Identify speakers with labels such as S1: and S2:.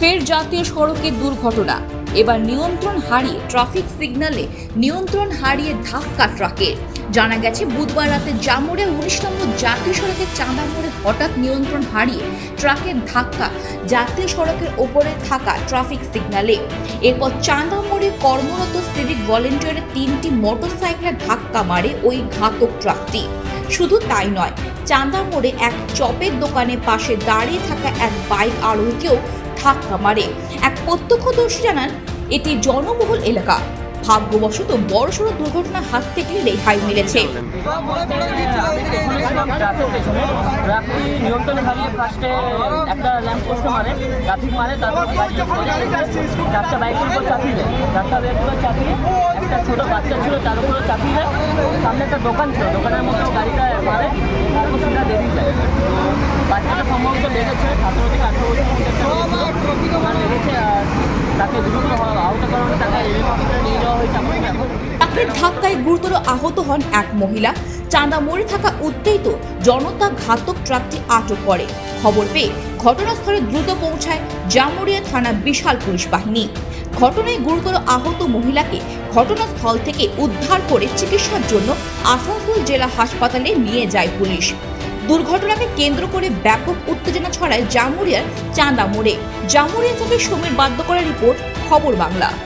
S1: ফের জাতীয় সড়কে দুর্ঘটনা। এবার নিয়ন্ত্রণ হারিয়ে ট্রাফিক সিগন্যালে নিয়ন্ত্রণ হারিয়ে ধাক্কা ট্রাকের জানা গেছে, বুধবার রাতে জামুড়ে উনিশ নম্বর জাতীয় সড়কের চাঁদা মোড়ে হঠাৎ নিয়ন্ত্রণ হারিয়ে ট্রাকের ধাক্কা জাতীয় সড়কের ওপরে থাকা ট্রাফিক সিগন্যালে এরপর চাঁদা মোড়ে কর্মরত সিভিক ভলেন্টিয়ারের তিনটি মোটরসাইকেলের ধাক্কা মারে ওই ঘাতক ট্রাকটি শুধু তাই নয় চাঁদা মোড়ে এক চপের দোকানে পাশে দাঁড়িয়ে থাকা এক বাইক আরোহীকেও ধাক্কা মারে এক প্রত্যক্ষদর্শী জানান এটি জনবহুল এলাকা ভাগ্যবশত বড়সড় দুর্ঘটনার হাত থেকে রেহাই মিলেছে
S2: একটা মারে মারে একটা ছোট বাচ্চা ছিল, তার উপরে চাপিয়ে দেয় সামনে একটা দোকান ছিল, দোকানের মধ্যেও গাড়িটা মারে, তারপর সেটা বেরিয়ে যায় বাচ্চাটা সম্ভবত লেগেছে, সতেরো থেকে আঠেরো বছর মধ্যে লেগেছে। আর তাকে দ্রুত আহত কারণে তাকে এলিম হসপিটালে নিয়ে যাওয়া হয়েছে
S1: ট্রাকের ধাক্কায় গুরুতর আহত হন এক মহিলা। চাঁদা মোড়ে থাকা উত্তেজিত জনতা ঘাতক ট্রাকটি আটক করে। খবর পেয়ে ঘটনাস্থলে দ্রুত পৌঁছায় জামুরিয়া থানা বিশাল পুলিশ বাহিনী। ঘটনায় গুরুতর আহত মহিলাকে ঘটনাস্থল থেকে উদ্ধার করে চিকিৎসার জন্য আসানসোল জেলা হাসপাতালে নিয়ে যায় পুলিশ। দুর্ঘটনাকে কেন্দ্র করে ব্যাপক উত্তেজনা ছড়ায় জামুরিয়ার চাঁদা মোড়ে। জামুরিয়া থেকে সমীর করা রিপোর্ট, খবর বাংলা।